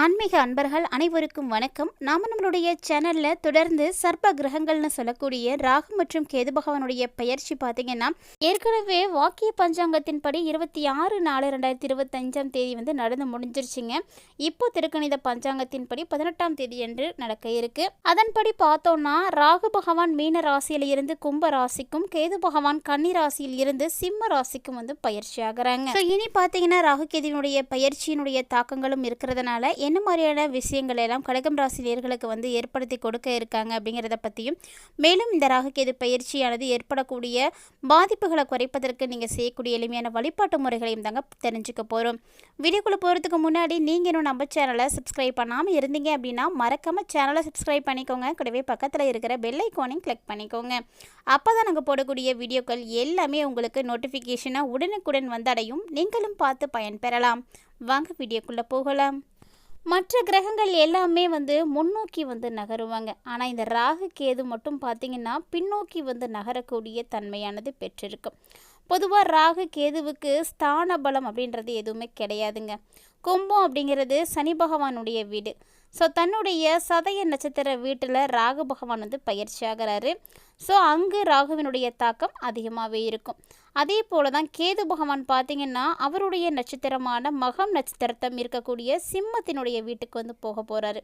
ஆன்மீக அன்பர்கள் அனைவருக்கும் வணக்கம். நாம நம்மளுடைய சேனல்ல தொடர்ந்து சர்ப்ப கிரகங்கள்னு சொல்லக்கூடிய ராகு மற்றும் கேது பகவானுடைய பயிற்சி பார்த்தீங்கன்னா ஏற்கனவே வாக்கிய பஞ்சாங்கத்தின்படி இருபத்தி ஆறு நாலு ரெண்டாயிரத்தி இருபத்தஞ்சாம் தேதி வந்து நடந்து முடிஞ்சிருச்சுங்க. இப்போ திருக்கணித பஞ்சாங்கத்தின்படி பதினெட்டாம் தேதி என்று நடக்க இருக்கு. அதன்படி பார்த்தோம்னா ராகு பகவான் மீன ராசியில இருந்து கும்ப ராசிக்கும் கேது பகவான் கன்னி ராசியில் இருந்து சிம்ம ராசிக்கும் வந்து பயிற்சி ஆகுறாங்க. இனி பார்த்தீங்கன்னா ராகு கேதியினுடைய பயிற்சியினுடைய தாக்கங்களும் இருக்கிறதுனால என்ன மாதிரியான விஷயங்கள் எல்லாம் கடகம் ராசி நேர்களுக்கு வந்து ஏற்படுத்தி கொடுக்க இருக்காங்க அப்படிங்கிறத பற்றியும் மேலும் இந்த ராகுகேது பயிற்சியானது ஏற்படக்கூடிய பாதிப்புகளை குறைப்பதற்கு நீங்கள் செய்யக்கூடிய எளிமையான வழிபாட்டு முறைகளையும் தாங்க தெரிஞ்சுக்க போகிறோம் வீடியோக்குள்ளே போகிறதுக்கு முன்னாடி நீங்கள் இன்னும் நம்ம சேனலை சப்ஸ்கிரைப் பண்ணாமல் இருந்தீங்க அப்படின்னா மறக்காமல் சேனலை சப்ஸ்கிரைப் பண்ணிக்கோங்க. கூடவே பக்கத்தில் இருக்கிற பெல் ஐக்கோனையும் கிளிக் பண்ணிக்கோங்க. அப்போ தான் நாங்கள் போடக்கூடிய வீடியோக்கள் எல்லாமே உங்களுக்கு நோட்டிஃபிகேஷனாக உடனுக்குடன் வந்தடையும். நீங்களும் பார்த்து பயன்பெறலாம். வாங்க வீடியோக்குள்ளே போகலாம். மற்ற கிரகங்கள் எல்லாமே வந்து முன்னோக்கி வந்து நகருவாங்க. ஆனால் இந்த ராகு கேது மட்டும் பார்த்தீங்கன்னா பின்னோக்கி வந்து நகரக்கூடிய தன்மையானது பெற்றிருக்கும் பொதுவாக ராகு கேதுவுக்கு ஸ்தான பலம் அப்படின்றது எதுவுமே கிடையாதுங்க. கும்பம் அப்படிங்கிறது சனி பகவானுடைய வீடு. ஸோ தன்னுடைய சதய நட்சத்திர வீட்டில் ராகு பகவான் வந்து பயிற்சி ஆகிறாரு. ஸோ அங்கு ராகுவினுடைய தாக்கம் அதிகமாகவே இருக்கும். அதே போல தான் கேது பகவான் பார்த்தீங்கன்னா அவருடைய நட்சத்திரமான மகம் நட்சத்திரத்தம் இருக்கக்கூடிய சிம்மத்தினுடைய வீட்டுக்கு வந்து போக போகிறாரு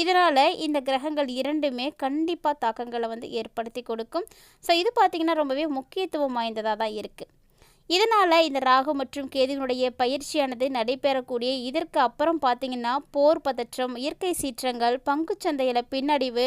இதனால் இந்த கிரகங்கள் இரண்டுமே கண்டிப்பாக தாக்கங்களை வந்து ஏற்படுத்தி கொடுக்கும். ஸோ இது பார்த்திங்கன்னா ரொம்பவே முக்கியத்துவம் வாய்ந்ததாக தான் இருக்குது இதனால் இந்த ராகு மற்றும் கேதுவினுடைய பயிற்சியானது நடைபெறக்கூடிய இதற்கு அப்புறம் பார்த்தீங்கன்னா போர் பதற்றம் இயற்கை சீற்றங்கள் பங்குச்சந்தையில் பின்னடைவு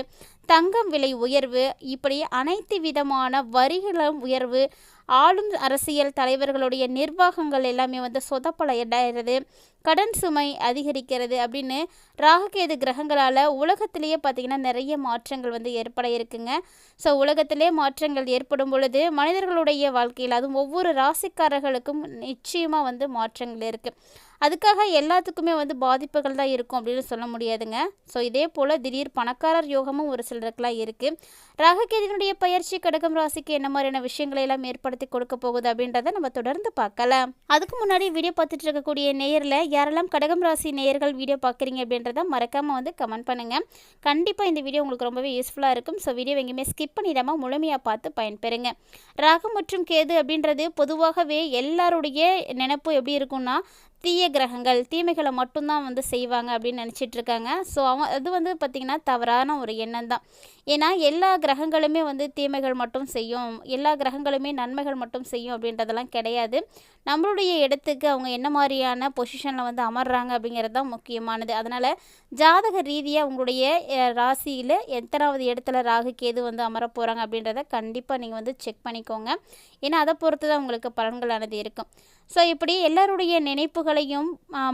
தங்கம் விலை உயர்வு இப்படி அனைத்து விதமான வரிகளும் உயர்வு ஆளும் அரசியல் தலைவர்களுடைய நிர்வாகங்கள் எல்லாமே வந்து சொதப்பலையிடுறது கடன் சுமை அதிகரிக்கிறது அப்படின்னு ராகுகேது கிரகங்களால் உலகத்திலேயே பார்த்திங்கன்னா நிறைய மாற்றங்கள் வந்து ஏற்பட இருக்குங்க. ஸோ உலகத்திலே மாற்றங்கள் ஏற்படும் பொழுது மனிதர்களுடைய வாழ்க்கையில் அதுவும் ஒவ்வொரு ராசிக்காரர்களுக்கும் நிச்சயமாக வந்து மாற்றங்கள் இருக்குது அதுக்காக எல்லாத்துக்குமே வந்து பாதிப்புகள் தான் இருக்கும் அப்படின்னு சொல்ல முடியாதுங்க. ஸோ இதே போல் திடீர் பணக்காரர் யோகமும் ஒரு சிலருக்குலாம் இருக்குது ராககேதினுடைய பயிற்சி கடகம் ராசிக்கு என்ன மாதிரியான விஷயங்களை எல்லாம் ஏற்படுத்தி கொடுக்க போகுது அப்படின்றத நம்ம தொடர்ந்து பார்க்கலாம். அதுக்கு முன்னாடி வீடியோ பார்த்துட்டு இருக்கக்கூடிய நேயரில் யாரெல்லாம் கடகம் ராசி நேயர்கள் வீடியோ பார்க்குறீங்க அப்படின்றத மறக்காமல் வந்து கமெண்ட் பண்ணுங்கள் கண்டிப்பாக இந்த வீடியோ உங்களுக்கு ரொம்பவே யூஸ்ஃபுல்லாக இருக்கும். ஸோ வீடியோ எங்கேயுமே ஸ்கிப் பண்ணிடாமல் முழுமையாக பார்த்து பயன்பெறுங்க. ராகம் மற்றும் கேது அப்படின்றது பொதுவாகவே எல்லாருடைய நினைப்பு எப்படி இருக்கும்னா தீய கிரகங்கள் தீமைகளை மட்டும்தான் வந்து செய்வாங்க அப்படின்னு நினச்சிட்டு இருக்காங்க ஸோ அவன் அது வந்து பார்த்திங்கன்னா தவறான ஒரு எண்ணம் தான் ஏன்னா எல்லா கிரகங்களுமே வந்து தீமைகள் மட்டும் செய்யும். எல்லா கிரகங்களுமே நன்மைகள் மட்டும் செய்யும் அப்படின்றதெல்லாம் கிடையாது. நம்மளுடைய இடத்துக்கு அவங்க என்ன மாதிரியான பொசிஷனில் வந்து அமர்றாங்க அப்படிங்கிறது தான் முக்கியமானது. அதனால் ஜாதக ரீதியாக உங்களுடைய ராசியில் எத்தனாவது இடத்துல ராகு கேது வந்து அமர போகிறாங்க அப்படின்றத கண்டிப்பாக நீங்கள் வந்து செக் பண்ணிக்கோங்க. ஏன்னா அதை பொறுத்து தான் உங்களுக்கு பலன்களானது இருக்கும். ஸோ இப்படி எல்லாருடைய நினைப்புகளையும்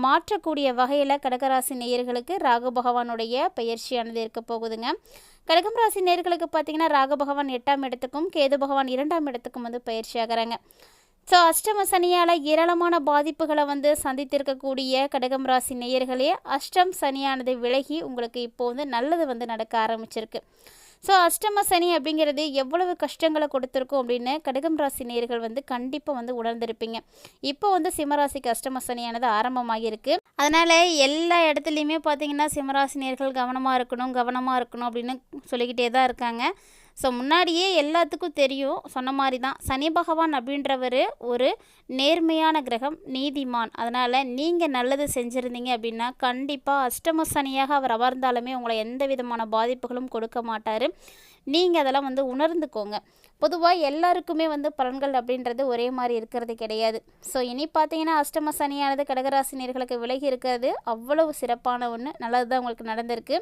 மாற்றக்கூடிய வகையில் கடகராசி நேயர்களுக்கு ராகு பகவானுடைய பயிற்சியானது இருக்க போகுதுங்க. கடகம் ராசி நேர்களுக்கு பார்த்தீங்கன்னா ராகு பகவான் எட்டாம் இடத்துக்கும் கேது பகவான் இரண்டாம் இடத்துக்கும் வந்து பயிற்சி ஆகிறாங்க ஸோ அஷ்டம சனியால் ஏராளமான பாதிப்புகளை வந்து சந்தித்திருக்கக்கூடிய கடகம் ராசி நேயர்களே அஷ்டம் சனியானது விலகி உங்களுக்கு இப்போ வந்து நல்லது வந்து நடக்க ஆரம்பிச்சிருக்கு. ஸோ அஷ்டம சனி அப்படிங்கிறது எவ்வளவு கஷ்டங்களை கொடுத்துருக்கும் அப்படின்னு கடகம் ராசி நேர்கள் வந்து கண்டிப்பாக வந்து உணர்ந்திருப்பீங்க. இப்போ வந்து சிம்மராசிக்கு அஷ்டம சனியானது ஆரம்பமாகியிருக்கு. அதனால் எல்லா இடத்துலையுமே பார்த்தீங்கன்னா சிம்மராசி நேர்கள் கவனமாக இருக்கணும் கவனமாக இருக்கணும் அப்படின்னு சொல்லிக்கிட்டே தான் இருக்காங்க. ஸோ முன்னாடியே எல்லாத்துக்கும் தெரியும் சொன்ன மாதிரி தான் சனி பகவான் அப்படின்றவர் ஒரு நேர்மையான கிரகம் நீதிமான். அதனால் நீங்கள் நல்லது செஞ்சுருந்தீங்க அப்படின்னா கண்டிப்பாக அஷ்டம சனியாக அவர் அமர்ந்தாலுமே உங்களை எந்த விதமான பாதிப்புகளும் கொடுக்க மாட்டார். நீங்கள் அதெல்லாம் வந்து உணர்ந்துக்கோங்க. பொதுவாக எல்லாருக்குமே வந்து பலன்கள் அப்படின்றது ஒரே மாதிரி இருக்கிறது கிடையாது. ஸோ இனி பார்த்தீங்கன்னா அஷ்டம சனியானது கடகராசினியர்களுக்கு விலகி இருக்கிறது. அவ்வளவு சிறப்பான ஒன்று நல்லது தான் உங்களுக்கு நடந்திருக்கு.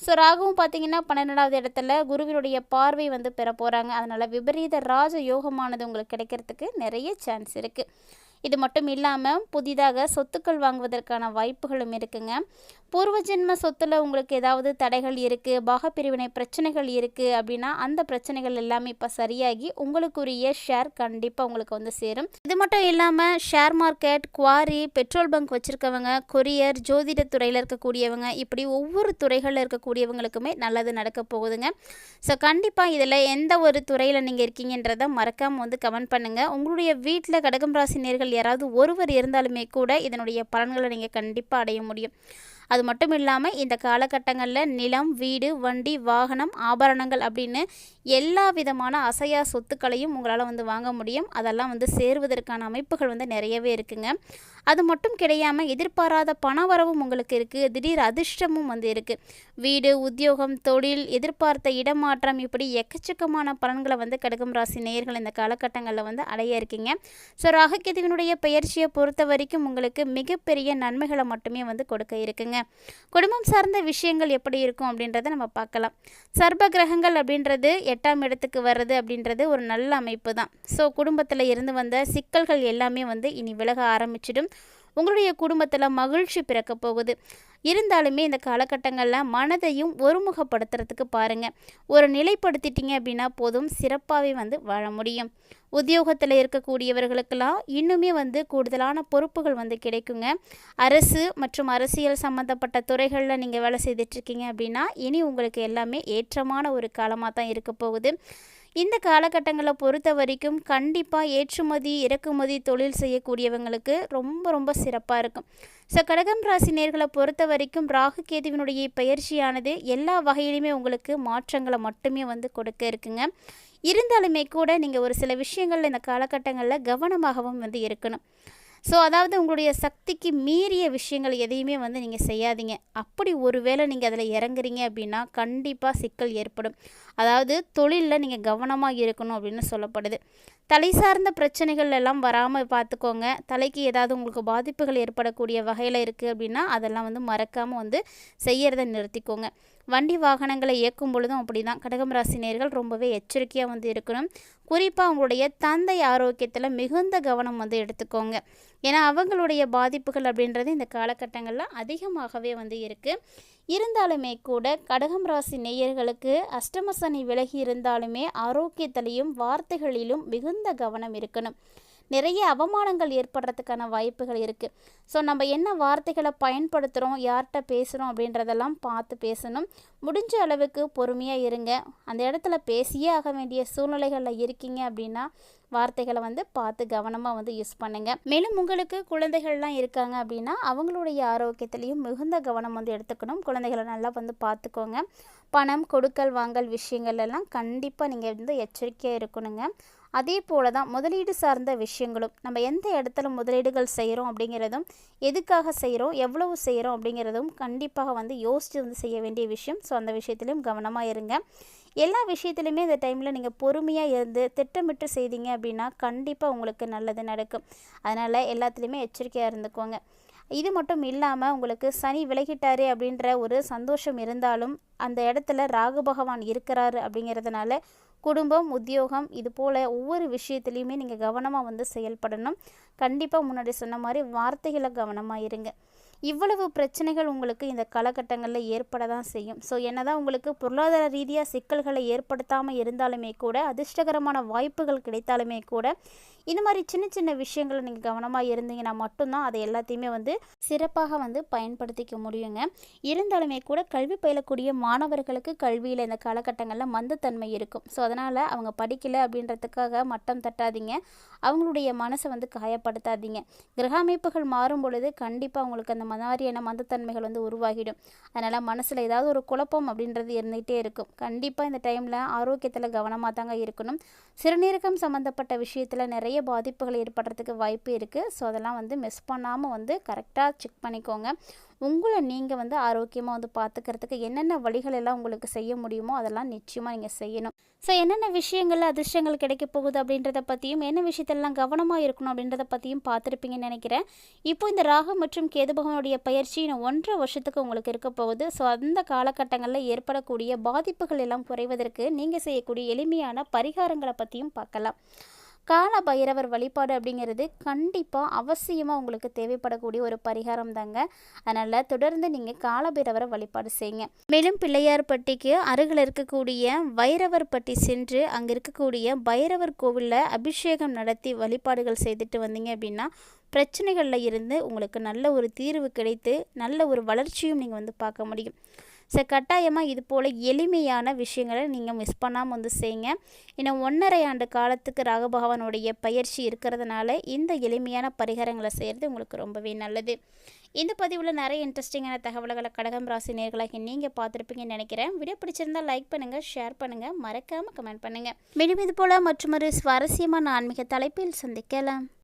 ஸோ ராகுவும் பார்த்தீங்கன்னா பன்னெண்டாவது இடத்துல குருவினுடைய பார்வை வந்து பெற போகிறாங்க அதனால் விபரீத ராஜ யோகமானது உங்களுக்கு கிடைக்கிறதுக்கு நிறைய சான்ஸ் இருக்குது இது மட்டும் இல்லாமல் புதிதாக சொத்துக்கள் வாங்குவதற்கான வாய்ப்புகளும் இருக்குங்க. பூர்வ ஜென்ம சொத்தில் உங்களுக்கு ஏதாவது தடைகள் இருக்குது பாகப்பிரிவினை பிரச்சனைகள் இருக்குது அப்படின்னா அந்த பிரச்சனைகள் எல்லாமே இப்போ சரியாகி உங்களுக்குரிய ஷேர் கண்டிப்பாக உங்களுக்கு வந்து சேரும். இது மட்டும் இல்லாமல் share market quarry petrol bunk வச்சுருக்கவங்க கொரியர் ஜோதிட துறையில் இருக்கக்கூடியவங்க இப்படி ஒவ்வொரு துறைகளில் இருக்கக்கூடியவங்களுக்குமே நல்லது நடக்க போகுதுங்க. ஸோ கண்டிப்பாக இதில் எந்த ஒரு துறையில் நீங்கள் இருக்கீங்கன்றதை மறக்காமல் வந்து கமெண்ட் பண்ணுங்கள் உங்களுடைய வீட்டில் கடகம் ராசி நேர்கள் யாராவது ஒருவர் இருந்தாலுமே கூட இதனுடைய பலன்களை நீங்கள் கண்டிப்பாக அடைய முடியும். அது மட்டும் இல்லாமல் இந்த காலகட்டங்களில் நிலம் வீடு வண்டி வாகனம் ஆபரணங்கள் அப்படின்னு எல்லா விதமான அசையா சொத்துக்களையும் உங்களால் வந்து வாங்க முடியும். அதெல்லாம் வந்து சேருவதற்கான அமைப்புகள் வந்து நிறையவே இருக்குங்க. அது மட்டும் கிடையாமல் எதிர்பாராத பணவரவும் உங்களுக்கு இருக்குது திடீர் அதிர்ஷ்டமும் வந்து இருக்குது வீடு உத்தியோகம் தொழில் எதிர்பார்த்த இடமாற்றம் இப்படி எக்கச்சக்கமான பலன்களை வந்து கடகம் ராசி நேயர்கள் இந்த காலகட்டங்களில் வந்து அடைய இருக்கீங்க. ஸோ ராககேதுவினுடைய பயிற்சியை பொறுத்த வரைக்கும் உங்களுக்கு மிகப்பெரிய நன்மைகளை மட்டுமே வந்து கொடுக்க இருக்குங்க. குடும்பம் சார்ந்த விஷயங்கள் எப்படி இருக்கும் அப்படின்றத நம்ம பார்க்கலாம். சர்ப கிரகங்கள் அப்படின்றது எட்டாம் இடத்துக்கு வர்றது அப்படின்றது ஒரு நல்ல அமைப்பு தான். ஸோ குடும்பத்தில் இருந்து வந்த சிக்கல்கள் எல்லாமே வந்து இனி விலக ஆரம்பிச்சிடும். உங்களுடைய குடும்பத்தில் மகிழ்ச்சி பிறக்க போகுது. இருந்தாலுமே இந்த காலகட்டங்களில் மனதையும் ஒருமுகப்படுத்துறதுக்கு பாருங்கள் ஒரு நிலைப்படுத்திட்டீங்க அப்படின்னா போதும் சிறப்பாகவே வந்து வாழ முடியும். உத்தியோகத்தில் இருக்கக்கூடியவர்களுக்கெல்லாம் இன்னுமே வந்து கூடுதலான பொறுப்புகள் வந்து கிடைக்குங்க. அரசு மற்றும் அரசியல் சம்மந்தப்பட்ட துறைகளில் நீங்கள் வேலை செய்துட்ருக்கீங்க அப்படின்னா இனி உங்களுக்கு எல்லாமே ஏற்றமான ஒரு காலமாக தான் இருக்க போகுது. இந்த காலகட்டங்களை பொறுத்த வரைக்கும் கண்டிப்பாக ஏற்றுமதி இறக்குமதி தொழில் செய்யக்கூடியவங்களுக்கு ரொம்ப ரொம்ப சிறப்பாக இருக்கும். ஸோ கடகம் ராசி நேர்களை பொறுத்த வரைக்கும் ராகு கேதுவினுடைய பயிற்சியானது எல்லா வகையிலுமே உங்களுக்கு மாற்றங்களை மட்டுமே வந்து கொடுக்க இருக்குங்க. இருந்தாலுமே கூட நீங்கள் ஒரு சில விஷயங்களில் இந்த காலகட்டங்களில் கவனமாகவும் வந்து இருக்கணும். ஸோ அதாவது உங்களுடைய சக்திக்கு மீறிய விஷயங்கள் எதையுமே வந்து நீங்கள் செய்யாதீங்க. அப்படி ஒரு வேளை நீங்கள் அதில் இறங்குறீங்க அப்படின்னா கண்டிப்பாக சிக்கல் ஏற்படும். அதாவது தொழிலில் நீங்கள் கவனமாக இருக்கணும் அப்படின்னு சொல்லப்படுது. தலை சார்ந்த பிரச்சனைகள் எல்லாம் வராமல் பார்த்துக்கோங்க தலைக்கு ஏதாவது உங்களுக்கு பாதிப்புகள் ஏற்படக்கூடிய வகையில் இருக்குது அப்படின்னா அதெல்லாம் வந்து மறக்காமல் வந்து செய்யறதை நிறுத்திக்கோங்க. வண்டி வாகனங்களை இயக்கும் பொழுதும் அப்படி தான் கடகம் ராசினியர்கள் ரொம்பவே எச்சரிக்கையாக வந்து இருக்கணும். குறிப்பாக உங்களுடைய தந்தை ஆரோக்கியத்தில் மிகுந்த கவனம் வந்து எடுத்துக்கோங்க. ஏன்னா அவங்களுடைய பாதிப்புகள் அப்படின்றது இந்த காலகட்டங்களில் அதிகமாகவே வந்து இருக்குது இருந்தாலுமே கூட கடகம் ராசி நேயர்களுக்கு அஷ்டமசனி விலகி இருந்தாலுமே ஆரோக்கியத்திலையும் வார்த்தைகளிலும் மிகுந்த கவனம் இருக்கணும். நிறைய அவமானங்கள் ஏற்படுறதுக்கான வாய்ப்புகள் இருக்குது ஸோ நம்ம என்ன வார்த்தைகளை பயன்படுத்துகிறோம் யார்கிட்ட பேசுகிறோம் அப்படின்றதெல்லாம் பார்த்து பேசணும். முடிஞ்ச அளவுக்கு பொறுமையாக இருங்க. அந்த இடத்துல பேசியே ஆக வேண்டிய சூழ்நிலைகளில் இருக்கீங்க அப்படின்னா வார்த்தைகளை வந்து பார்த்து கவனமாக வந்து யூஸ் பண்ணுங்கள் மேலும் உங்களுக்கு குழந்தைகள்லாம் இருக்காங்க அப்படின்னா அவங்களுடைய ஆரோக்கியத்துலேயும் மிகுந்த கவனம் வந்து எடுத்துக்கணும். குழந்தைகளை நல்லா வந்து பார்த்துக்கோங்க. பணம் கொடுக்கல் வாங்கல் விஷயங்கள் எல்லாம் கண்டிப்பாக நீங்கள் வந்து எச்சரிக்கையாக இருக்கணுங்க. அதே போல தான் முதலீடு சார்ந்த விஷயங்களும். நம்ம எந்த இடத்துல முதலீடுகள் செய்கிறோம் அப்படிங்கிறதும் எதுக்காக செய்கிறோம் எவ்வளவு செய்கிறோம் அப்படிங்கிறதும் கண்டிப்பாக வந்து யோசித்து வந்து செய்ய வேண்டிய விஷயம். ஸோ அந்த விஷயத்துலையும் கவனமாக இருங்க. எல்லா விஷயத்துலையுமே இந்த டைமில் நீங்கள் பொறுமையாக இருந்து திட்டமிட்டு செய்தீங்க அப்படின்னா கண்டிப்பாக உங்களுக்கு நல்லது நடக்கும். அதனால் எல்லாத்துலேயுமே எச்சரிக்கையாக இருந்துக்கோங்க. இது மட்டும் இல்லாமல் உங்களுக்கு சனி விலகிட்டாரு அப்படின்ற ஒரு சந்தோஷம் இருந்தாலும் அந்த இடத்துல ராகு பகவான் இருக்கிறாரு அப்படிங்கிறதுனால குடும்பம் உத்தியோகம் இது போல் ஒவ்வொரு விஷயத்துலையுமே நீங்கள் கவனமாக வந்து செயல்படணும். கண்டிப்பாக முன்னாடி சொன்ன மாதிரி வார்த்தைகளை கவனமாக இருங்க. இவ்வளவு பிரச்சனைகள் உங்களுக்கு இந்த காலகட்டங்களில் ஏற்பட தான் செய்யும். ஸோ என்னதான் உங்களுக்கு பொருளாதார ரீதியாக சிக்கல்களை ஏற்படுத்தாமல் இருந்தாலுமே கூட அதிர்ஷ்டகரமான வாய்ப்புகள் கிடைத்தாலுமே கூட இந்த மாதிரி சின்ன சின்ன விஷயங்களை நீங்கள் கவனமாக இருந்தீங்கன்னா மட்டும்தான் அதை எல்லாத்தையுமே வந்து சிறப்பாக வந்து பயன்படுத்திக்க முடியுங்க. இருந்தாலுமே கூட கல்வி பயிலக்கூடிய மாணவர்களுக்கு கல்வியில் இந்த காலகட்டங்களில் மந்தத்தன்மை இருக்கும். ஸோ அதனால் அவங்க படிக்கலை அப்படின்றதுக்காக மட்டம் தட்டாதீங்க. அவங்களுடைய மனசை வந்து காயப்படுத்தாதீங்க. கிரக அமைப்புகள் மாறும் பொழுது கண்டிப்பாக அவங்களுக்கு அந்த மாதிரியான மந்தத்தன்மைகள் வந்து உருவாகிடும். அதனால் மனசில் ஏதாவது ஒரு குழப்பம் அப்படின்றது இருந்துகிட்டே இருக்கும். கண்டிப்பாக இந்த டைமில் ஆரோக்கியத்தில் கவனமாக தாங்க இருக்கணும். சிறுநீரகம் சம்மந்தப்பட்ட விஷயத்தில் நிறைய பாதிப்புகள் ஏற்படுறதுக்கு வாய்ப்பு இருக்குது ஸோ அதெல்லாம் வந்து மிஸ் பண்ணாமல் வந்து கரெக்டாக செக் பண்ணிக்கோங்க. உங்களை நீங்கள் வந்து ஆரோக்கியமாக வந்து பார்த்துக்கிறதுக்கு என்னென்ன வழிகள் எல்லாம் உங்களுக்கு செய்ய முடியுமோ அதெல்லாம் நிச்சயமாக நீங்கள் செய்யணும். ஸோ என்னென்ன விஷயங்கள் அதிர்ஷ்டங்கள் கிடைக்க போகுது அப்படின்றத பற்றியும் என்ன விஷயத்தெல்லாம் கவனமாக இருக்கணும் அப்படின்றத பற்றியும் பார்த்துருப்பீங்கன்னு நினைக்கிறேன். இப்போ இந்த ராகு மற்றும் கேது பகவானுடைய பயிற்சி இன்னும் ஒன்றரை வருஷத்துக்கு உங்களுக்கு இருக்க போகுது. ஸோ அந்த காலகட்டங்களில் ஏற்படக்கூடிய பாதிப்புகள் எல்லாம் குறைவதற்கு நீங்கள் செய்யக்கூடிய எளிமையான பரிகாரங்களை பற்றியும் பார்க்கலாம். கால பைரவர் வழிபாடு அப்படிங்கிறது கண்டிப்பாக அவசியமாக உங்களுக்கு தேவைப்படக்கூடிய ஒரு பரிகாரம் தாங்க. அதனால் தொடர்ந்து நீங்கள் கால பைரவரை வழிபாடு செய்யுங்க. மேலும் பிள்ளையார்பட்டிக்கு அருகில் இருக்கக்கூடிய வைரவர் பட்டி சென்று அங்கே இருக்கக்கூடிய பைரவர் கோவிலில் அபிஷேகம் நடத்தி வழிபாடுகள் செய்துட்டு வந்தீங்க அப்படின்னா பிரச்சனைகளில் இருந்து உங்களுக்கு நல்ல ஒரு தீர்வு கிடைத்து நல்ல ஒரு வளர்ச்சியும் நீங்கள் வந்து பார்க்க முடியும். ஸோ கட்டாயமாக இது போல் எளிமையான விஷயங்களை நீங்கள் மிஸ் பண்ணாமல் வந்து செய்யுங்க இன்னும் ஒன்றரை ஆண்டு காலத்துக்கு ராகபகவானுடைய பயிற்சி இருக்கிறதுனால இந்த எளிமையான பரிகாரங்களை செய்கிறது உங்களுக்கு ரொம்பவே நல்லது. இந்த பதிவில் நிறைய இன்ட்ரெஸ்டிங்கான தகவல்களை கடகம் ராசி நேர்களாக நீங்கள் பார்த்துருப்பீங்கன்னு நினைக்கிறேன். வீடியோ பிடிச்சிருந்தால் லைக் பண்ணுங்கள் ஷேர் பண்ணுங்கள் மறக்காமல் கமெண்ட் பண்ணுங்கள் மீண்டும் இது போல் மற்றொரு சுவாரஸ்யமான ஆன்மீக தலைப்பில் சந்திக்கலாம்.